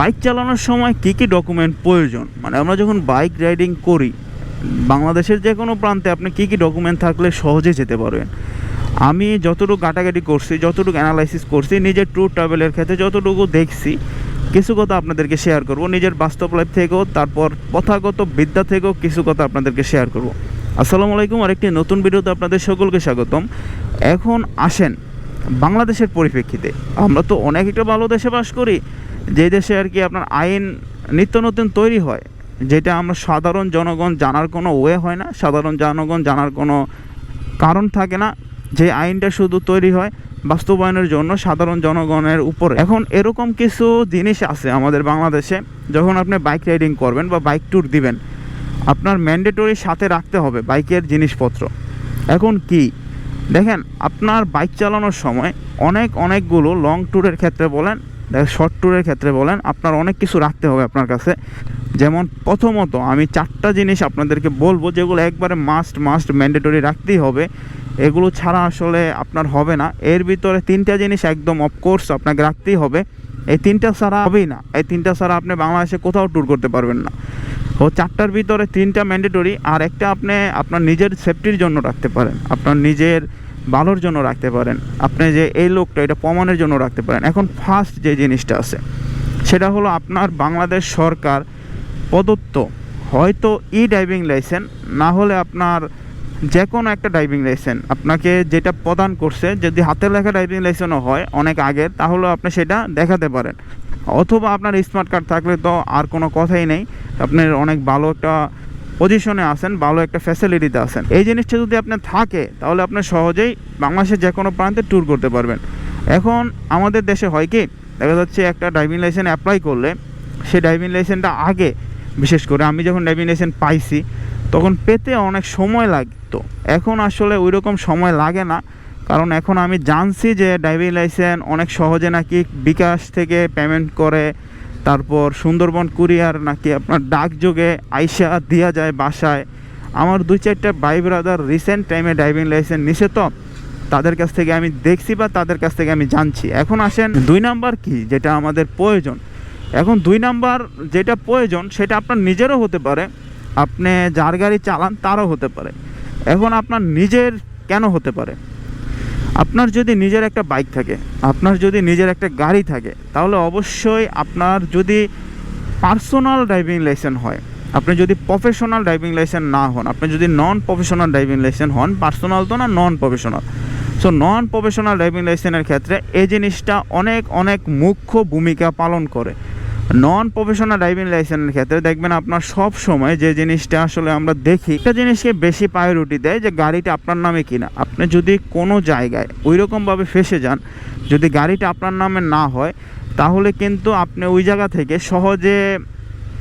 Bike চালানোর সময় কী কী document প্রয়োজন? মানে আমরা যখন বাইক রাইডিং করি, বাংলাদেশের যে কোনো প্রান্তে আপনি কী কী ডকুমেন্ট থাকলে সহজে যেতে পারবেন। আমি যতটুকু ঘাটাঘাটি করছি, যতটুকু অ্যানালাইসিস করছি, নিজের ট্যুর ট্রাভেলের ক্ষেত্রে যতটুকু দেখছি, কিছু কথা আপনাদেরকে শেয়ার করব, নিজের বাস্তব লাইফ থেকেও, তারপর প্রথাগত বিদ্যা থেকেও কিছু কথা আপনাদেরকে শেয়ার করব। আসসালামু আলাইকুম, আরেকটি নতুন ভিডিওতে আপনাদের সকলকে স্বাগতম। এখন আসেন বাংলাদেশের পরিপ্রেক্ষিতে। আমরা তো অনেক একটা ভালো দেশে বাস করি যে দেশে আর কি আপনার আইন, নিত্য নতুন তৈরি হয়, যেটা আমরা সাধারণ জনগণ জানার কোনো ওয়ে হয় না, সাধারণ জনগণ জানার কোনো কারণ থাকে না, যে আইনটা শুধু তৈরি হয় বাস্তবায়নের জন্য সাধারণ জনগণের উপরে। এখন এরকম কিছু জিনিস আছে আমাদের বাংলাদেশে, যখন আপনি বাইক রাইডিং করবেন বা বাইক ট্যুর দিবেন, আপনার ম্যান্ডেটরি সাথে রাখতে হবে বাইকের জিনিসপত্র। এখন কি? দেখেন, আপনার বাইক চালানোর সময় অনেক অনেকগুলো লং ট্যুরের ক্ষেত্রে বলেন শর্ট ট্যুরের ক্ষেত্রে বলেন, আপনার অনেক কিছু রাখতে হবে আপনার কাছে। যেমন প্রথমত, আমি চারটা জিনিস আপনাদেরকে বলব, যেগুলো একবারে মাস্ট মাস্ট ম্যান্ডেটরি রাখতেই হবে। এগুলো ছাড়া আসলে আপনার হবে না। এর ভিতরে তিনটা জিনিস একদম অফকোর্স আপনাকে রাখতেই হবে। এই তিনটা ছাড়া হবেই না। এই তিনটা ছাড়া আপনি বাংলাদেশে কোথাও ট্যুর করতে পারবেন না। ও চারটার ভিতরে তিনটা ম্যান্ডেটরি আর একটা আপনি আপনার নিজের সেফটির জন্য রাখতে পারেন। আপনার নিজের ভালোর জন্য রাখতে পারেন। আপনি যে এই লোকটা, এটা প্রমাণের জন্য রাখতে পারেন। এখন ফার্স্ট যে জিনিসটা আছে, সেটা হলো আপনার বাংলাদেশ সরকার প্রদত্ত হয়তো ই ড্রাইভিং লাইসেন্স না হলে আপনার যে কোনো একটা ড্রাইভিং লাইসেন্স আপনাকে যেটা প্রদান করছে, যদি হাতে লেখা ড্রাইভিং লাইসেন্সও হয় অনেক আগের তাহলে আপনি সেটা দেখাতে পারেন। অথবা আপনার স্মার্ট কার্ড থাকলে তো আর কোনো কথাই নেই। আপনার অনেক ভালো একটা পজিশনে আছেন ভালো একটা ফ্যাসিলিটিতে আছেন এই জিনিসটা যদি আপনার থাকে, তাহলে আপনি সহজেই বাংলাদেশের যে কোনো প্রান্তে ট্যুর করতে পারবেন। এখন আমাদের দেশে হয় কি, দেখা যাচ্ছে একটা ড্রাইভিং লাইসেন্স অ্যাপ্লাই করলে, সেই ড্রাইভিং লাইসেন্সটা আগে, বিশেষ করে আমি যখন ড্রাইভিং লাইসেন্স পাইছি, তখন পেতে অনেক সময় লাগতো। এখন আসলে ওই রকম সময় লাগে না, কারণ এখন আমি জানছি যে ড্রাইভিং লাইসেন্স অনেক সহজে নাকি বিকাশ থেকে পেমেন্ট করে তারপর সুন্দরবন কুরিয়ার নাকি আপনার ডাকযোগে আইসা দেওয়া যায় বাসায়। আমার দুই চারটা ভাই ব্রাদার রিসেন্ট টাইমে ড্রাইভিং লাইসেন্স নিছে তো, তাদের কাছ থেকে আমি দেখছি বা তাদের কাছ থেকে আমি জানছি। এখন আসেন, দুই নাম্বার কি? যেটা আমাদের প্রয়োজন। এখন দুই নাম্বার যেটা প্রয়োজন, সেটা আপনার নিজেরও হতে পারে। আপনি যার গাড়ি চালান, তারও হতে পারে। এখন আপনার নিজের কেন হতে পারে? আপনার যদি নিজের একটা বাইক থাকে, আপনার যদি নিজের একটা গাড়ি থাকে, তাহলে অবশ্যই আপনার যদি পার্সোনাল ড্রাইভিং লাইসেন্স হয়, আপনি যদি প্রফেশনাল ড্রাইভিং লাইসেন্স না হন, আপনি যদি নন প্রফেশনাল ড্রাইভিং লাইসেন্স হন, পার্সোনাল তো না non professional so non professional driving লাইসেন্সের ক্ষেত্রে এই জিনিসটা অনেক অনেক মুখ্য ভূমিকা পালন করে। নন প্রফেশনাল ড্রাইভিং লাইসেন্সের ক্ষেত্রে দেখবেন আপনার সব সময় যে জিনিসটা আসলে আমরা দেখি, একটা জিনিসকে বেশি প্রায়োরিটি দেয় যে গাড়িটা আপনার নামে কিনা। আপনি যদি কোনো জায়গায় ওই রকমভাবে ফেসে যান, যদি গাড়িটা আপনার নামে না হয়, তাহলে কিন্তু আপনি ওই জায়গা থেকে সহজে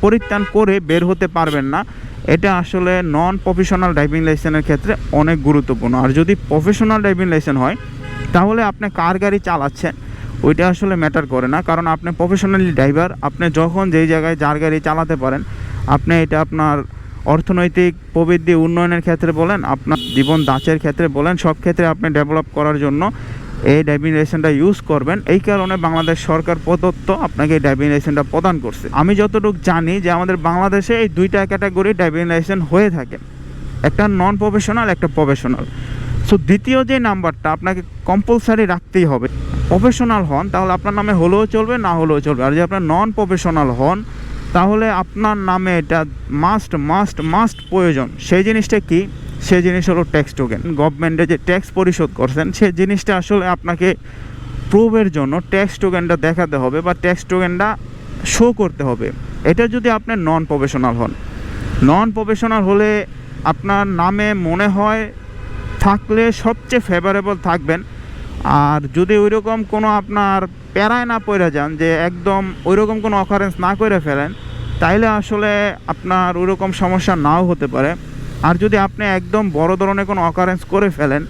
পরিত্রাণ করে বের হতে পারবেন না। এটা আসলে নন প্রফেশনাল ড্রাইভিং লাইসেন্সের ক্ষেত্রে অনেক গুরুত্বপূর্ণ। আর যদি প্রফেশনাল ড্রাইভিং লাইসেন্স হয়, তাহলে আপনি কার গাড়ি চালাচ্ছেন? ওইটা আসলে ম্যাটার করে না। কারণ আপনি প্রফেশনালি ড্রাইভার আপনি যখন যেই জায়গায় যার গাড়ি চালাতে পারেন, আপনি এটা আপনার অর্থনৈতিক প্রবৃদ্ধি উন্নয়নের ক্ষেত্রে বলেন, আপনার জীবন দাঁচের ক্ষেত্রে বলেন, সব ক্ষেত্রে আপনি ডেভেলপ করার জন্য এই ড্রাইভিং লাইসেন্সটা ইউজ করবেন। এই কারণে বাংলাদেশ সরকার প্রদত্ত আপনাকে এই ড্রাইভিং লাইসেন্সটা প্রদান করছে। আমি যতটুকু জানি যে আমাদের বাংলাদেশে এই দুইটা ক্যাটাগরি ড্রাইভিং লাইসেন্স হয়ে থাকে। একটা নন প্রফেশনাল একটা প্রফেশনাল সো দ্বিতীয় যে নাম্বারটা আপনাকে কম্পালসারি রাখতেই হবে। প্রফেশনাল হন, তাহলে আপনার নামে হলেও চলবে, না হলেও চলবে। আর যদি আপনার নন প্রফেশনাল হন, তাহলে আপনার নামে এটা মাস্ট মাস্ট মাস্ট প্রয়োজন। সেই জিনিসটা কি? সেই জিনিস হলো ট্যাক্স টোকেন গভর্নমেন্টে যে ট্যাক্স পরিশোধ করছেন, সেই জিনিসটা আসলে আপনাকে প্রুভের জন্য ট্যাক্স টোকেনটা দেখাতে হবে বা ট্যাক্স টোকেনটা শো করতে হবে। এটা যদি আপনি নন প্রফেশনাল হন। নন প্রফেশনাল হলে আপনার নামে মনে হয় থাকলে সবচেয়ে ফেভারেবল থাকবেন আর যদি ওইরকম কোনো আপনার প্যারায় না পড়ে যান, যে একদম ওইরকম কোনো অকারেন্স না করে ফেলেন, তাইলে আসলে আপনার ওইরকম সমস্যা নাও হতে পারে। আর যদি আপনি একদম বড় ধরনের কোনো অকারেন্স করে ফেলেন,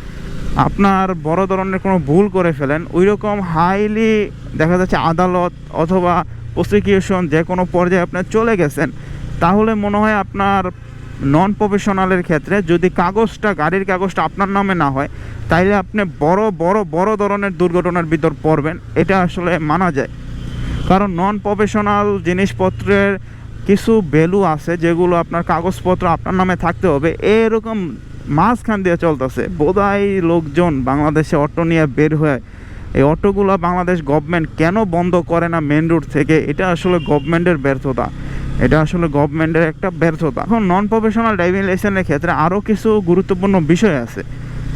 আপনার বড় ধরনের কোনো ভুল করে ফেলেন ওই রকম হাইলি দেখা যাচ্ছে আদালত অথবা প্রসিকিউশন যে কোনো পর্যায়ে আপনার চলে গেছেন, তাহলে মনে হয় আপনার নন প্রফেশনালের ক্ষেত্রে যদি কাগজটা, গাড়ির কাগজটা আপনার নামে না হয়, তাইলে আপনি বড় বড় বড় ধরনের দুর্ঘটনার ভিতর পড়বেন। এটা আসলে মানা যায়। কারণ নন প্রফেশনাল জিনিসপত্রের কিছু ভ্যালু আছে যেগুলো আপনার কাগজপত্র আপনার নামে থাকতে হবে। এরকম মাঝখান দিয়ে চলতেছে। বোধহয় লোকজন বাংলাদেশে অটো নিয়ে বের হয়ে এই অটোগুলো বাংলাদেশ গভর্নমেন্ট কেন বন্ধ করে না মেন রোড থেকে? এটা আসলে গভর্নমেন্টের ব্যর্থতা। এটা আসলে গভর্নমেন্টের একটা ব্যর্থতা। এখন নন প্রফেশনাল ড্রাইভিং লাইসেন্সের ক্ষেত্রে আরও কিছু গুরুত্বপূর্ণ বিষয় আছে।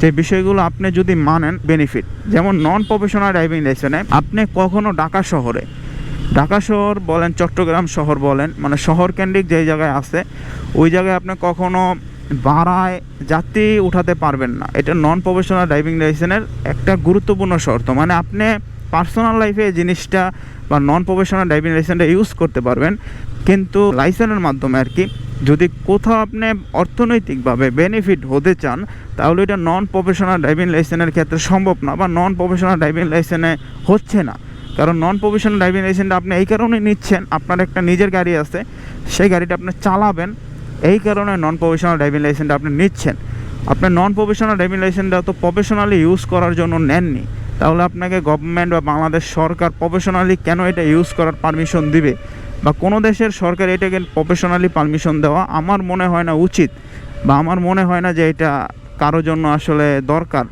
যে বিষয়গুলো আপনি যদি মানেন বেনিফিট যেমন নন প্রফেশনাল ড্রাইভিং লাইসেন্সে আপনি কখনো ঢাকা শহরে, ঢাকা শহর বলেন, চট্টগ্রাম শহর বলেন মানে শহর কেন্দ্রিক যেই জায়গায় আছে, ওই জায়গায় আপনি কখনো ভাড়ায় যাত্রী উঠাতে পারবেন না। এটা নন প্রফেশনাল ড্রাইভিং লাইসেন্সের একটা গুরুত্বপূর্ণ শর্ত। মানে আপনি পার্সোনাল লাইফে জিনিসটা বা নন প্রফেশনাল ড্রাইভিং লাইসেন্সটা ইউজ করতে পারবেন। কিন্তু লাইসেন্সের মাধ্যমে আর কি, যদি কোথাও আপনি অর্থনৈতিকভাবে বেনিফিট হতে চান, তাহলে এটা নন প্রফেশনাল ড্রাইভিং লাইসেন্সের ক্ষেত্রে সম্ভব না বা নন প্রফেশনাল ড্রাইভিং লাইসেন্সে হচ্ছে না। কারণ নন প্রফেশনাল ড্রাইভিং লাইসেন্সটা আপনি এই কারণে নিচ্ছেন, আপনার একটা নিজের গাড়ি আছে, সেই গাড়িটা আপনি চালাবেন, এই কারণে নন প্রফেশনাল ড্রাইভিং লাইসেন্সটা আপনি নিচ্ছেন। আপনার নন প্রফেশনাল ড্রাইভিং লাইসেন্সটা তো প্রফেশনালি ইউজ করার জন্য নেননি, তাহলে আপনাকে গভর্নমেন্ট বা বাংলাদেশ সরকার প্রফেশনালি কেন এটা ইউজ করার পারমিশন দিবে? বা কোনো দেশের সরকার এটাকে প্রফেশনালি পারমিশন দেওয়া আমার মনে হয় না উচিত বা আমার মনে হয় না যে এটা কারোর জন্য আসলে দরকার।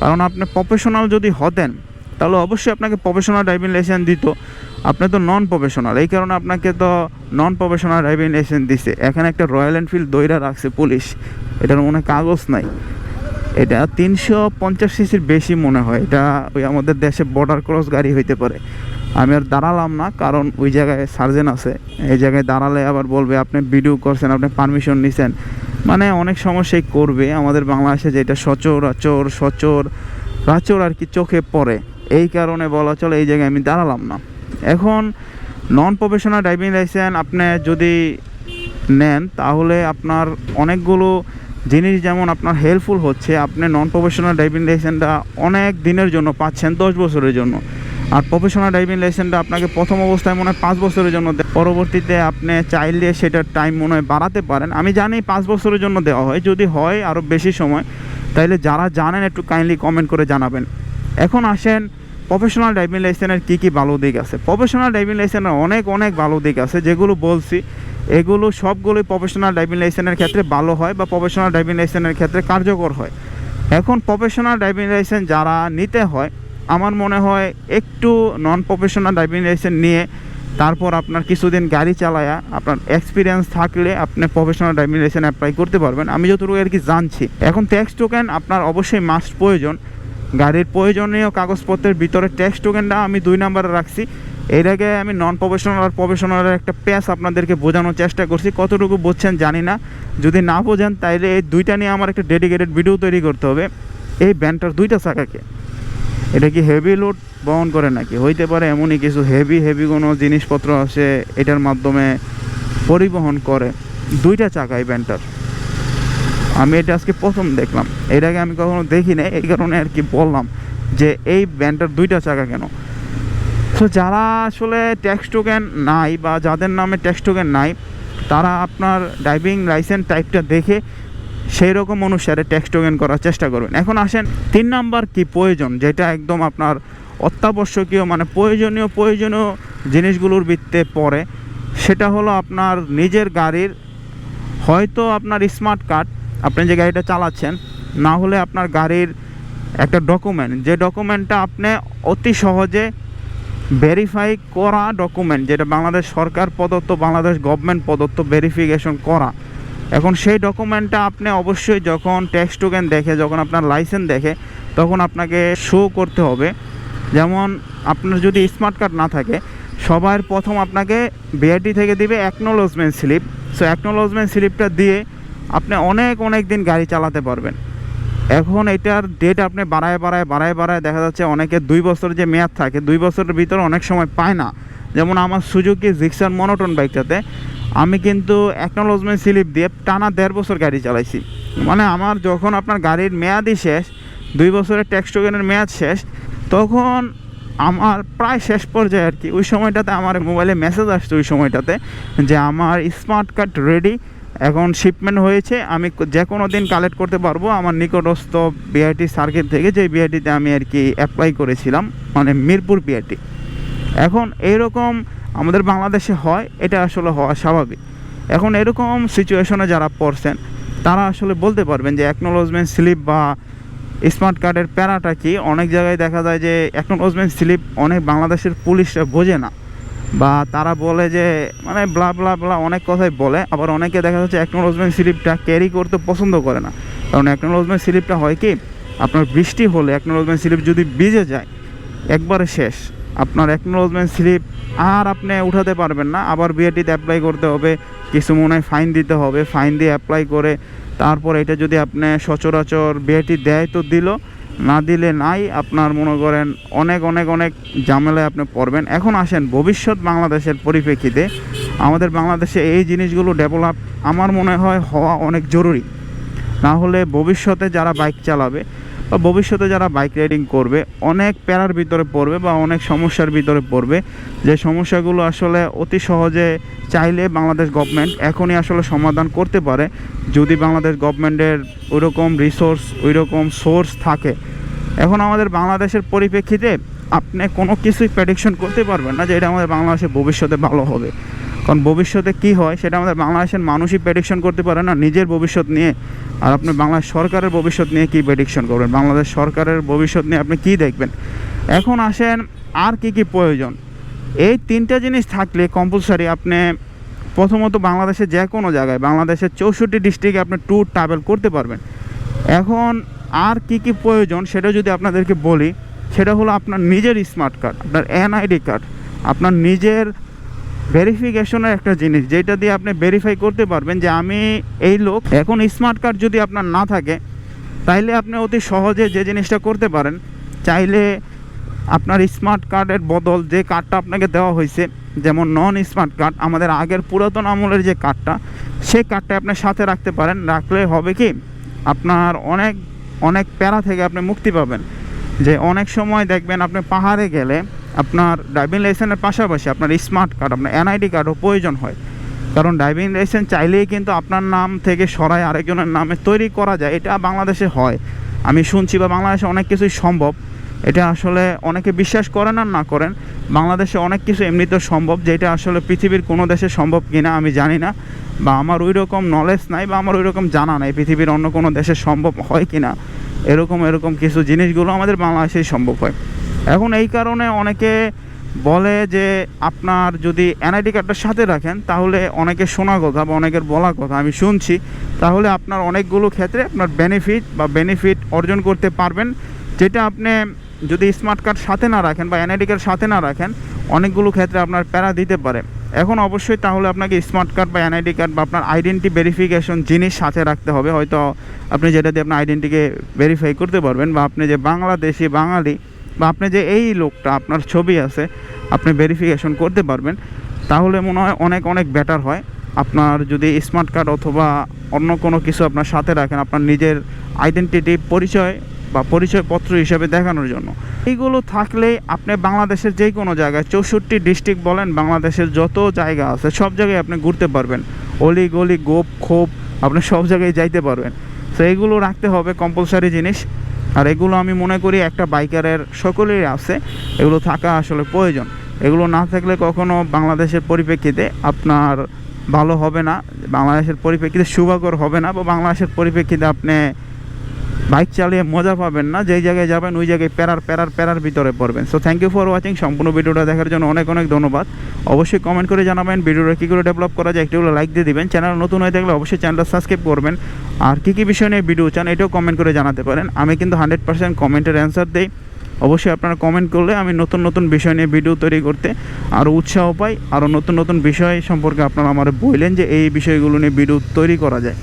কারণ আপনি প্রফেশনাল যদি হতেন, তাহলে অবশ্যই আপনাকে প্রফেশনাল ড্রাইভিং লাইসেন্স দিত। আপনি তো নন প্রফেশনাল এই কারণে আপনাকে তো নন প্রফেশনাল ড্রাইভিং লাইসেন্স দিছে। এখানে একটা রয়্যাল এনফিল্ড দইরা রাখছে পুলিশ, এটার মনে কাগজ নাই। এটা তিনশো পঞ্চাশ সিসির বেশি মনে হয়, এটা ওই আমাদের দেশে বর্ডার ক্রস গাড়ি হইতে পারে। আমি আর দাঁড়ালাম না, কারণ ওই জায়গায় সার্জেন আছে। এই জায়গায় দাঁড়ালে আবার বলবে, আপনি ভিডিও করছেন, আপনি পারমিশন নিছেন। মানে অনেক সমস্যাই করবে আমাদের বাংলাদেশে যেটা সচর, আচর, সচর রাচর আর কি চোখে পড়ে। এই কারণে বলা চলে, এই জায়গায় আমি দাঁড়ালাম না। এখন নন প্রফেশনাল ড্রাইভিং লাইসেন্স আপনি যদি নেন, তাহলে আপনার অনেকগুলো জিনিস যেমন আপনার হেল্পফুল হচ্ছে, আপনি নন প্রফেশনাল ড্রাইভিং লাইসেন্সটা অনেক দিনের জন্য পাচ্ছেন, দশ বছরের জন্য। আর প্রফেশনাল ড্রাইভিং লাইসেন্সটা আপনাকে প্রথম অবস্থায় মনে হয় পাঁচ বছরের জন্য। পরবর্তীতে আপনি চাইলে সেটার টাইম মনে হয় বাড়াতে পারেন। আমি জানি পাঁচ বছরের জন্য দেওয়া হয়। যদি হয় আরও বেশি সময়, তাইলে যারা জানেন একটু কাইন্ডলি কমেন্ট করে জানাবেন। এখন আসেন প্রফেশনাল ড্রাইভিং লাইসেন্সের কী কী ভালো দিক আছে? প্রফেশনাল ড্রাইভিং লাইসেন্সের অনেক অনেক ভালো দিক আছে। যেগুলো বলছি, এগুলো সবগুলোই প্রফেশনাল ড্রাইভিং লাইসেন্সের ক্ষেত্রে ভালো হয় বা প্রফেশনাল ড্রাইভিং লাইসেন্সের ক্ষেত্রে কার্যকর হয়। এখন প্রফেশনাল ড্রাইভিং লাইসেন্স যারা নিতে হয় আমার মনে হয় একটু নন প্রফেশনাল ড্রাইভিং লাইসেন্স নিয়ে তারপর আপনার কিছুদিন গাড়ি চালায়া আপনার এক্সপিরিয়েন্স থাকলে আপনি প্রফেশনাল ড্রাইভিং লাইসেন্স অ্যাপ্লাই করতে পারবেন। আমি যতটুকু আর কি জানছি। এখন ট্যাক্স টোকেন আপনার অবশ্যই মাস্ট প্রয়োজন। গাড়ির প্রয়োজনীয় কাগজপত্রের ভিতরে ট্যাক্স টোকেনটা আমি দুই নাম্বারে রাখছি। এর আগে আমি নন প্রফেশনাল আর প্রফেশনালের একটা প্যাস আপনাদেরকে বোঝানোর চেষ্টা করছি। কতটুকু বুঝছেন জানি না। যদি না বোঝেন তাইলে এই দুইটা নিয়ে আমার একটা ডেডিকেটেড ভিডিও তৈরি করতে হবে। এই ব্যান্ডটার দুইটা চাকাকে এটা কি হেভি লোড বহন করে নাকি? হইতে পারে এমনই কিছু হেভি হেভি কোনো জিনিসপত্র আছে এটার মাধ্যমে পরিবহন করে। দুইটা চাকা এই ব্যান্ডটার। আমি এটা আজকে প্রথম দেখলাম। এটাকে আমি কখনো দেখি নাই, এই কারণে আর কি বললাম যে এই ব্যান্ডটার দুইটা চাকা কেন? তো যারা আসলে ট্যাক্স টোকেন নাই বা যাদের নামে ট্যাক্স টোকেন নাই, তারা আপনার ড্রাইভিং লাইসেন্স টাইপটা দেখে সেই রকম অনুসারে ট্যাক্স টোকেন করার চেষ্টা করবেন। এখন আসেন, তিন নাম্বার কি প্রয়োজন? যেটা একদম আপনার অত্যাবশ্যকীয় মানে প্রয়োজনীয় প্রয়োজনীয় জিনিসগুলোর ভিত্তিতে পড়ে। সেটা হলো আপনার নিজের গাড়ির, হয়তো আপনার স্মার্ট কার্ড আপনি যে গাড়িটা চালাচ্ছেন, না হলে আপনার গাড়ির একটা ডকুমেন্ট যে ডকুমেন্টটা আপনি অতি সহজে ভেরিফাই করা ডকুমেন্ট যেটা বাংলাদেশ সরকার প্রদত্ত, বাংলাদেশ গভর্নমেন্ট প্রদত্ত ভেরিফিকেশন করা। এখন সেই ডকুমেন্টটা আপনি অবশ্যই যখন ট্যাক্স টোকেন দেখে, যখন আপনার লাইসেন্স দেখে, তখন আপনাকে শো করতে হবে। যেমন আপনার যদি স্মার্ট কার্ড না থাকে, সবার প্রথম আপনাকে বিআরটি থেকে দিবে অ্যাকনোলজমেন্ট স্লিপ সো অ্যাকনোলজমেন্ট স্লিপটা দিয়ে আপনি অনেক অনেক দিন গাড়ি চালাতে পারবেন। এখন এটার ডেট আপনি বাড়ায় বাড়ায় বাড়ায় বাড়ায় দেখা যাচ্ছে অনেকে দুই বছর যে মেয়াদ থাকে, দুই বছরের ভিতরে অনেক সময় পায় না। যেমন আমার সুজুকি জিক্সার মনোটন বাইকটাতে আমি কিন্তু অ্যাকনোলজমেন্ট স্লিপ দিয়ে টানা দেড় বছর গাড়ি চালাইছি। মানে আমার যখন আপনার গাড়ির মেয়াদই শেষ, দুই বছরের ট্যাক্স টোকেনের মেয়াদ শেষ, তখন আমার প্রায় শেষ পর্যায়ে আর কি, ওই সময়টাতে আমার মোবাইলে মেসেজ আসছে ওই সময়টাতে যে আমার স্মার্ট কার্ড রেডি এখন শিপমেন্ট হয়েছে, আমি যে কোনো দিন কালেক্ট করতে পারব। আমার নিকটস্থ বিআইটি সার্কিট থেকে যে বিআইটিতে আমি আর কি অ্যাপ্লাই করেছিলাম মানে মিরপুর বিআইটি এখন এইরকম আমাদের বাংলাদেশে হয়, এটা আসলে হওয়া স্বাভাবিক। এখন এরকম সিচুয়েশনে যারা পড়ছেন, তারা আসলে বলতে পারবেন যে অ্যাকনোলজমেন্ট স্লিপ বা স্মার্ট কার্ডের প্যারাটা কি? অনেক জায়গায় দেখা যায় যে অ্যাকনোলজমেন্ট স্লিপ অনেক বাংলাদেশের পুলিশরা বোঝে না। বা তারা বলে যে মানে ব্লা ব্লা ব্লা অনেক কথাই বলে, আবার অনেকে দেখা যাচ্ছে অ্যাকনোলজমেন্ট স্লিপটা ক্যারি করতে পছন্দ করে না। কারণ অ্যাকনোলজমেন্ট স্লিপটা হয় কি? আপনার বৃষ্টি হলে অ্যাকনোলজমেন্ট স্লিপ যদি ভিজে যায়, একবারে শেষ। আপনার অ্যাকনোলজমেন্ট স্লিপ আর আপনি উঠাতে পারবেন না। আবার বিআরটিতে অ্যাপ্লাই করতে হবে। কিছু মনে হয় ফাইন দিতে হবে। ফাইন দিয়ে অ্যাপ্লাই করে তারপর এটা যদি আপনি সচরাচর বিআরটি দেয় তো দিল। না দিলে নাই, আপনার মনে করেন অনেক অনেক অনেক ঝামেলায় আপনি পড়বেন। এখন আসেন ভবিষ্যৎ বাংলাদেশের পরিপ্রেক্ষিতে। আমাদের বাংলাদেশে এই জিনিসগুলো ডেভেলপ আমার মনে হয় হওয়া অনেক জরুরি। না হলে ভবিষ্যতে যারা বাইক চালাবে বা ভবিষ্যতে যারা বাইক রাইডিং করবে, অনেক প্যারার ভিতরে পড়বে বা অনেক সমস্যার ভিতরে পড়বে। যে সমস্যাগুলো আসলে অতি সহজে চাইলে বাংলাদেশ গভর্নমেন্ট এখনই আসলে সমাধান করতে পারে। যদি বাংলাদেশ গভর্নমেন্টের ওইরকম রিসোর্স ওইরকম সোর্স থাকে, এখন আমাদের বাংলাদেশের পরিপ্রেক্ষিতে আপনি কোনো কিছুই প্রেডিকশন করতে পারবেন না যে এটা আমাদের বাংলাদেশে ভবিষ্যতে ভালো হবে। কারণ ভবিষ্যতে কি হয় সেটা আমাদের বাংলাদেশের মানুষই প্রেডিকশন করতে পারে না, নিজের ভবিষ্যৎ নিয়ে। আর আপনি বাংলাদেশ সরকারের ভবিষ্যৎ নিয়ে কী প্রেডিকশন করবেন? বাংলাদেশ সরকারের ভবিষ্যৎ নিয়ে আপনি কী দেখবেন? এখন আসেন আর কি কি প্রয়োজন? এই তিনটা জিনিস থাকলে কম্পালসারি আপনি প্রথমত বাংলাদেশের যে কোনো জায়গায়, বাংলাদেশের চৌষট্টি ডিস্ট্রিক্টে আপনি ট্যুর ট্রাভেল করতে পারবেন। এখন আর কি কি প্রয়োজন সেটা যদি আপনাদেরকে বলি, সেটা হলো আপনার নিজের স্মার্ট কার্ড আপনার এনআইডি কার্ড আপনার নিজের ভেরিফিকেশনের একটা জিনিস, যেটা দিয়ে আপনি ভেরিফাই করতে পারবেন যে আমি এই লোক, এখন স্মার্ট কার্ড যদি আপনার না থাকে, তাইলে আপনি অতি সহজে যে জিনিসটা করতে পারেন, চাইলে আপনার স্মার্ট কার্ডের বদল যে কার্ডটা আপনাকে দেওয়া হয়েছে, যেমন নন স্মার্ট কার্ড আমাদের আগের পুরাতন আমলের যে কার্ডটা সেই কার্ডটা আপনি সাথে রাখতে পারেন। রাখলে হবে কি, আপনার অনেক অনেক প্যারা থেকে আপনি মুক্তি পাবেন। যে অনেক সময় দেখবেন আপনি পাহাড়ে গেলে আপনার ড্রাইভিং লাইসেন্সের পাশাপাশি আপনার স্মার্ট কার্ড আপনার এনআইডি কার্ডও প্রয়োজন হয়। কারণ ড্রাইভিং লাইসেন্স চাইলেই কিন্তু আপনার নাম থেকে সরাই আরেকজনের নামে তৈরি করা যায়। এটা বাংলাদেশে হয়। আমি শুনছি বা বাংলাদেশে অনেক কিছুই সম্ভব। এটা আসলে অনেকে বিশ্বাস করেন আর না করেন। বাংলাদেশে অনেক কিছু এমনিতেও সম্ভব যেটা আসলে পৃথিবীর কোনো দেশে সম্ভব কিনা আমি জানি না। বা আমার ওই রকম নলেজ নাই বা আমার ওই রকম জানা নাই পৃথিবীর অন্য কোনো দেশে সম্ভব হয় কিনা। এরকম এরকম কিছু জিনিসগুলো আমাদের বাংলাদেশেই সম্ভব হয়। এখন এই কারণে অনেকে বলে যে আপনার যদি এনআইডি কার্ডটা সাথে রাখেন, তাহলে অনেকে শোনা কথা বা অনেকের বলা কথা আমি শুনছি। তাহলে আপনার অনেকগুলো ক্ষেত্রে আপনার বেনিফিট বা বেনিফিট অর্জন করতে পারবেন। যেটা আপনি যদি স্মার্ট কার্ড সাথে না রাখেন বা এনআইডি কার্ড সাথে না রাখেন, অনেকগুলো ক্ষেত্রে আপনার প্যারা দিতে পারে। এখন অবশ্যই তাহলে আপনাকে স্মার্ট কার্ড বা এনআইডি কার্ড বা আপনার আইডেন্টি ভেরিফিকেশন জিনিস সাথে রাখতে হবে। হয়তো আপনি যেটা দিয়ে আপনার আইডেন্টিকে ভেরিফাই করতে পারবেন বা আপনি যে বাংলাদেশি বাঙালি বা আপনি যে এই লোকটা, আপনার ছবি আছে, আপনি ভেরিফিকেশন করতে পারবেন, তাহলে মনে হয় অনেক অনেক বেটার হয়। আপনার যদি স্মার্ট কার্ড অথবা অন্য কোনো কিছু আপনার সাথে রাখেন, আপনার নিজের আইডেন্টিটি পরিচয় বা পরিচয়পত্র হিসেবে দেখানোর জন্য। এইগুলো থাকলে আপনি বাংলাদেশের যে কোনো জায়গায়, চৌষট্টি ডিস্ট্রিক্ট বলেন, বাংলাদেশের যত জায়গা আছে, সব জায়গায় আপনি ঘুরতে পারবেন। অলি গলি, গোপ, খোপ, আপনি সব জায়গায় যাইতে পারবেন। তো এইগুলো রাখতে হবে কম্পালসারি জিনিস। আর এগুলো আমি মনে করি একটা বাইকারের সকলেরই আছে। এগুলো থাকা আসলে প্রয়োজন। এগুলো না থাকলে কখনো বাংলাদেশের পরিপ্রেক্ষিতে আপনার ভালো হবে না। বাংলাদেশের পরিপ্রেক্ষিতে সুভাগর হবে না, বা বাংলাদেশের পরিপ্রেক্ষিতে আপনি বাইক চালিয়ে মজা পাবেন না, যেই জায়গায় যাবেন ওই জায়গায় প্যারার প্যারার প্যারার ভিতরে পড়বেন। So thank you for watching সম্পূর্ণ ভিডিওটা দেখার জন্য অনেক অনেক ধন্যবাদ। অবশ্যই কমেন্ট করে জানাবেন, ভিডিওটা কী করে ডেভেলপ করা যায় একটুগুলো লাইক দিয়ে দিবেন। চ্যানেল নতুন হয়ে থাকলে অবশ্যই চ্যানেলটা সাবস্ক্রাইব করবেন। আর কী কী বিষয় নিয়ে ভিডিও চান, এটাও কমেন্ট করে জানাতে পারেন। আমি কিন্তু হান্ড্রেড পার্সেন্ট কমেন্টের অ্যান্সার দিই। অবশ্যই আপনারা কমেন্ট করলে আমি নতুন নতুন বিষয় নিয়ে ভিডিও তৈরি করতে আরও উৎসাহ পাই। আরও নতুন নতুন বিষয় সম্পর্কে আপনারা আমার বললেন যে এই বিষয়গুলো নিয়ে ভিডিও তৈরি করা যায়।